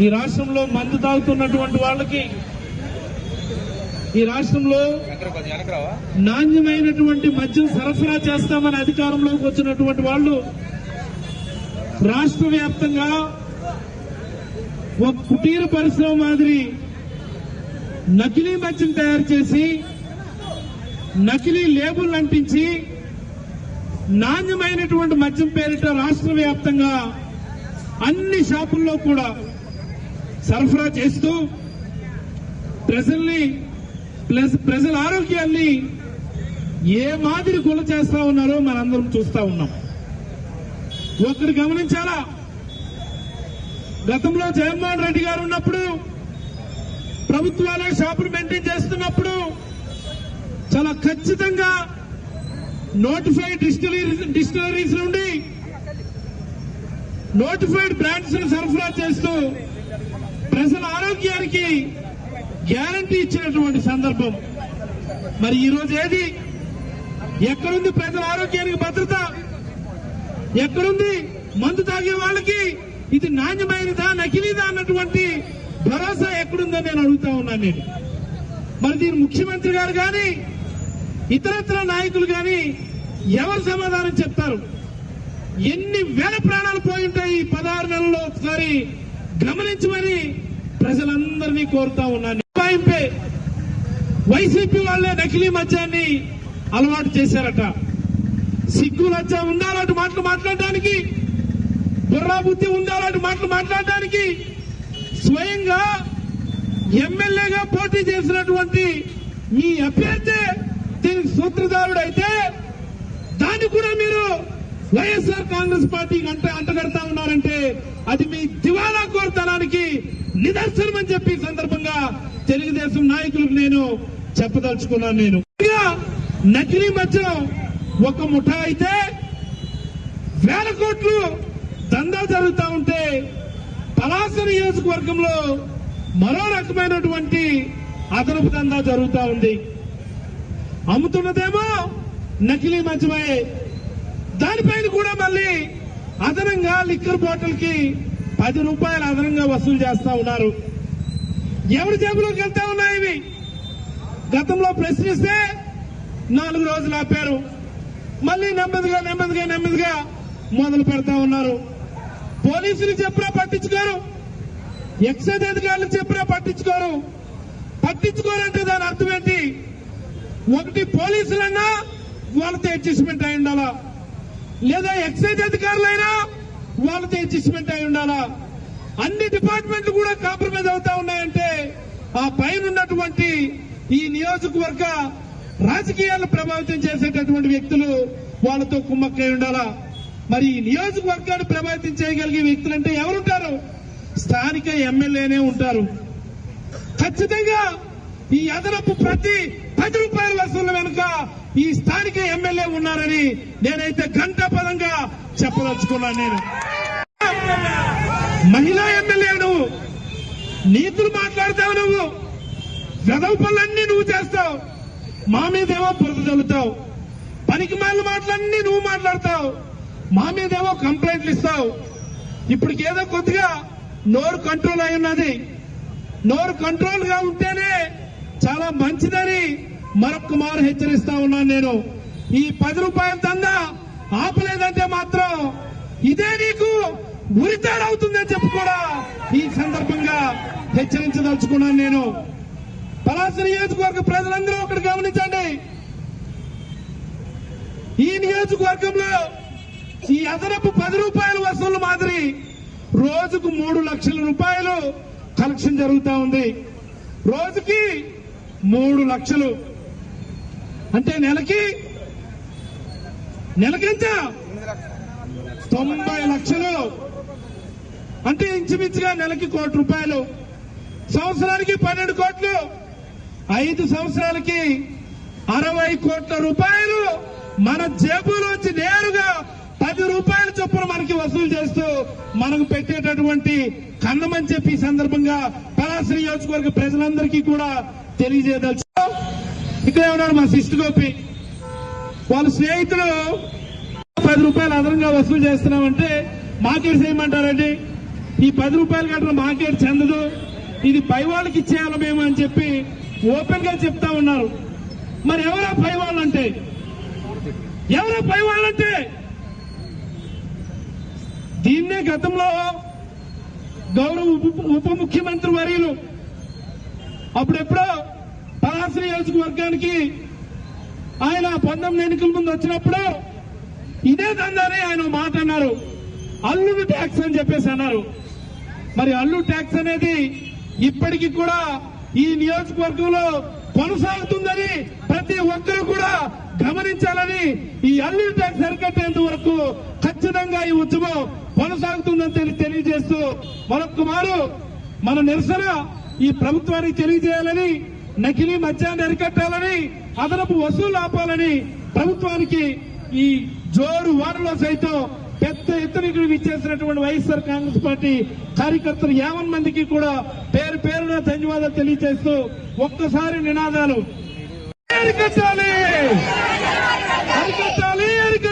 ఈ రాష్ట్రంలో మందు తాగుతున్నటువంటి వాళ్ళకి ఈ రాష్ట్రంలో నాణ్యమైనటువంటి మద్యం సరఫరా చేస్తామని అధికారంలోకి వచ్చినటువంటి వాళ్ళు రాష్ట్ర వ్యాప్తంగా ఒక కుటీర పరిశ్రమ మాదిరి నకిలీ మద్యం తయారు చేసి నకిలీ లేబుల్ అంటించి నాణ్యమైనటువంటి మద్యం పేరిట రాష్ట్ర వ్యాప్తంగా అన్ని షాపుల్లో కూడా సరఫరా చేస్తూ ప్రజల్ని ప్లస్ ప్రజల ఆరోగ్యాన్ని ఏ మాదిరి గుల చేస్తా ఉన్నారో మనందరం చూస్తా ఉన్నాం. ఒకరు గమనించాలా? గతంలో జగన్మోహన్ రెడ్డి గారు ఉన్నప్పుడు ప్రభుత్వాలే షాపులు మెయింటైన్ చేస్తున్నప్పుడు చాలా ఖచ్చితంగా నోటిఫైడ్ డిస్టిలరీస్ డిస్టిలరీస్ నుండి నోటిఫైడ్ బ్రాండ్స్ సరఫరా చేస్తూ ప్రజల ఆరోగ్యానికి గ్యారంటీ ఇచ్చినటువంటి సందర్భం. మరి ఈరోజు ఏది? ఎక్కడుంది ప్రజల ఆరోగ్యానికి భద్రత? ఎక్కడుంది మందు తాగే వాళ్ళకి? ఇది నాణ్యమైనదా నకిలీదా అన్నటువంటి భరోసా ఎక్కడుందని నేను అడుగుతా ఉన్నాను నేను. మరి దీని ముఖ్యమంత్రి గారు కానీ ఇతరత్ర నాయకులు కానీ ఎవరు సమాధానం చెప్తారు? ఎన్ని వేల ప్రాణాలు పోయి ఉంటాయి ఈ పదహారు నెలల్లో ఒకసారి గమనించమని ప్రజలందరినీ కోరుతా ఉన్నాను. నిపాయింపే వైసీపీ వాళ్ళే నకిలీ మద్యాన్ని అలవాటు చేశారట. సిగ్గు లజ్జ ఉండాలంటే మాటలు మాట్లాడడానికి బుర్రా బుద్ధి ఉండాలంటే మాటలు మాట్లాడడానికి స్వయంగా ఎమ్మెల్యేగా పోటీ చేసినటువంటి మీ అభ్యర్థి దీనికి సూత్రధారుడు అయితే దాన్ని కూడా మీరు వైఎస్ఆర్ కాంగ్రెస్ పార్టీకి అంట అంటగడతా ఉన్నారంటే అది మీ నిదర్శనం అని చెప్పి సందర్భంగా తెలుగుదేశం నాయకులకు నేను చెప్పదలుచుకున్నాను నేను. నకిలీ మద్యం ఒక ముఠా అయితే వేల కోట్లు దందా జరుగుతా ఉంటే పలాస నియోజకవర్గంలో మరో రకమైనటువంటి అదనపు దందా జరుగుతా ఉంది. అమ్ముతున్నదేమో నకిలీ మద్యమే దానిపైన కూడా మళ్ళీ అదనంగా లిక్కర్ బాటిల్కి పది రూపాయలు అదనంగా వసూలు చేస్తా ఉన్నారు. ఎవరి జేబులోకి వెళ్తా ఉన్నాయి ఇవి? గతంలో ప్రశ్నిస్తే నాలుగు రోజులు ఆపారు. మళ్ళీ నెమ్మదిగా నెమ్మదిగా నెమ్మదిగా మొదలు పెడతా ఉన్నారు. పోలీసులు చెప్పరా పట్టించుకోరు. ఎక్సైజ్ అధికారులు చెప్పరా పట్టించుకోరు. పట్టించుకోరంటే దాని అర్థం ఏంటి? ఒకటి పోలీసులన్నా వాళ్ళతో అడ్జస్ట్మెంట్ అయి ఉండాలా లేదా ఎక్సైజ్ అధికారులైనా వాళ్ళతో అడ్జస్ట్మెంట్ అయి ఉండాలా? అన్ని డిపార్ట్మెంట్లు కూడా కాంప్రమైజ్ అవుతా ఉన్నాయంటే ఆ పైన ఉన్నటువంటి ఈ నియోజకవర్గ రాజకీయాలను ప్రభావితం చేసేటటువంటి వ్యక్తులు వాళ్ళతో కుమ్మక్కై ఉండాలా? మరి ఈ నియోజకవర్గాన్ని ప్రభావితం చేయగలిగే వ్యక్తులంటే ఎవరుంటారు? స్థానిక ఎమ్మెల్యేనే ఉంటారు. ఖచ్చితంగా ఈ అదనపు ప్రతి పది రూపాయల వసూళ్ళ వెనుక ఈ స్థానిక ఎమ్మెల్యే ఉన్నారని నేనైతే గంట పదంగా చెప్పదలుచుకున్నాను నేను. మహిళా ఎమ్మెల్యే నువ్వు. నీతులు మాట్లాడతావు నువ్వు. వెదవ పనులన్నీ నువ్వు చేస్తావు. మా మీదేమో బురద చల్లుతావు పనికి మాల మాటలన్నీ నువ్వు మాట్లాడతావు. మా మీదేమో కంప్లైంట్లు ఇస్తావు. ఇప్పటికేదో కొద్దిగా నోరు కంట్రోల్ అయి ఉన్నది. నోరు కంట్రోల్గా ఉంటేనే చాలా మంచిదని మరొక మారు హెచ్చరిస్తా ఉన్నాను నేను. ఈ పది రూపాయల దందా ఆపలేదంటే మాత్రం ఇదే నీకు ఉరితాడవుతుందని చెప్పి కూడా ఈ సందర్భంగా హెచ్చరించదలుచుకున్నాను నేను. పలాస నియోజకవర్గ ప్రజలందరూ ఒకటి గమనించండి. ఈ నియోజకవర్గంలో ఈ అదనపు పది రూపాయల వసూలు మాదిరి రోజుకు మూడు లక్షల రూపాయలు కలెక్షన్ జరుగుతూ ఉంది. రోజుకి మూడు లక్షలు. అంటే నెలకి నెలకెంత? తొంభై లక్షలు. అంటే ఇంచుమించుగా నెలకి కోటి రూపాయలు. సంవత్సరానికి పన్నెండు కోట్లు. ఐదు సంవత్సరాలకి అరవై కోట్ల రూపాయలు. మన జేబులోంచి నేరుగా పది రూపాయల చొప్పున మనకి వసూలు చేస్తూ మనకు పెట్టేటటువంటి కన్నమని చెప్పి ఈ సందర్భంగా పలాస నియోజకవర్గ ప్రజలందరికీ కూడా తెలియజేయదలుచు ఇక్కడ ఉన్నారు మా శిష్టు గోపి. వాళ్ళ స్నేహితులు పది రూపాయలు అదనంగా వసూలు చేస్తున్నామంటే మార్కెట్స్ చేయమంటారండి ఈ పది రూపాయలు కట్టిన మార్కెట్ చెందదు. ఇది పై వాళ్ళకి ఇచ్చేయాలి మేము అని చెప్పి ఓపెన్గా చెప్తా ఉన్నారు. మరి ఎవరా పై వాళ్ళు అంటే? ఎవరా పై వాళ్ళంటే దీన్నే గతంలో గౌరవ ఉప ఉప ముఖ్యమంత్రి వర్యులు అప్పుడెప్పుడో పలాస నియోజకవర్గానికి ఆయన పంతొమ్మిది ఎన్నికల ముందు వచ్చినప్పుడు ఇదే దందానే ఆయన మాట అన్నారు. అల్లుడు ట్యాక్స్ అని చెప్పేసి అన్నారు. మరి అల్లు ట్యాక్స్ అనేది ఇప్పటికీ కూడా ఈ నియోజకవర్గంలో కొనసాగుతుందని ప్రతి ఒక్కరూ కూడా గమనించాలని ఈ అల్లు ట్యాక్స్ అరికట్టేంత వరకు ఖచ్చితంగా ఈ ఉద్యమం కొనసాగుతుందని తెలియజేస్తూ మరొక మన నిరసన ఈ ప్రభుత్వానికి తెలియజేయాలని నకిలీ మద్యాన్ని అరికట్టాలని అదనపు వసూలు ఆపాలని ప్రభుత్వానికి ఈ జోరు వానలో సైతం పెద్ద ఎత్తున ఇక్కడ ఇచ్చేసినటువంటి వైఎస్ఆర్ కాంగ్రెస్ పార్టీ కార్యకర్తలు యావన్ మందికి కూడా పేరు పేరున ధన్యవాదాలు తెలియజేస్తూ ఒక్కసారి నినాదాలు. అరికట్టాలి! అరికట్టాలి! అరికట్టాలి!